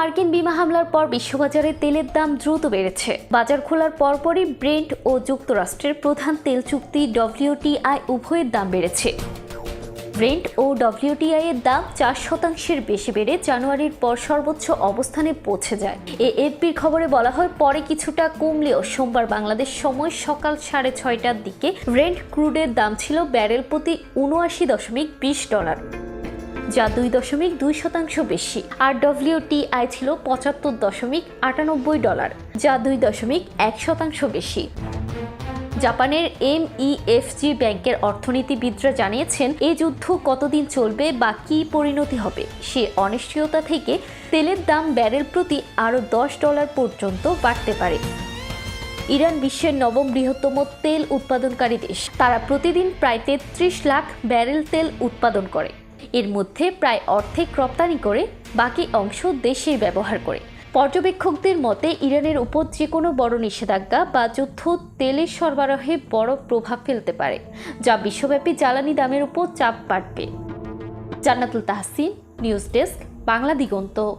মার্কিন বিমা হামলার পর বিশ্ববাজারে তেলের দাম দ্রুত বেড়েছে। বাজার খোলার পরপরই ব্রেন্ট ও যুক্তরাষ্ট্রের প্রধান তেল চুক্তি ডব্লিউটিআই উভয়ের দাম বেড়েছে। ব্রেন্ট ও ডব্লিউটিআই এর দাম চার শতাংশের বেশি বেড়ে জানুয়ারির পর সর্বোচ্চ অবস্থানে পৌঁছে যায়। এএফপির খবরে বলা হয়, পরে কিছুটা কমলেও সোমবার বাংলাদেশ সময় সকাল সাড়ে ছয়টার দিকে ব্রেন্ট ক্রুডের দাম ছিল ব্যারেল প্রতি উনআশি দশমিক বিশ ডলার। যা দুই দশমিক দুই শতাংশ বেশি। আর ডব্লিউটিআই ছিল পঁচাত্তর দশমিক আটানব্বই ডলার, যা দুই দশমিক এক শতাংশ বেশি। জাপানের এমইএফজি ব্যাংকের অর্থনীতিবিদরা জানিয়েছেন এই যুদ্ধ কতদিন চলবে বা কী পরিণতি হবে? সে অনিশ্চয়তা থেকে তেলের দাম ব্যারেল প্রতি আরও দশ ডলার পর্যন্ত বাড়তে পারে। ইরান বিশ্বের নবম বৃহত্তম তেল উৎপাদনকারী দেশ। তারা প্রতিদিন প্রায় তেত্রিশ লাখ ব্যারেল তেল উৎপাদন করে। এর মধ্যে প্রায় অর্ধেক রপ্তানি করে, বাকি অংশ দেশেই ব্যবহার করে। পর্যবেক্ষকদের মতে, ইরানের উপর যে কোনো বড় নিষেধাজ্ঞা বা যুদ্ধ তেলের সরবরাহে বড় প্রভাব ফেলতে পারে, যা বিশ্বব্যাপী জ্বালানি দামের উপর চাপ বাড়বে। Jannatul Tahsin, news desk, Bangla Diganta.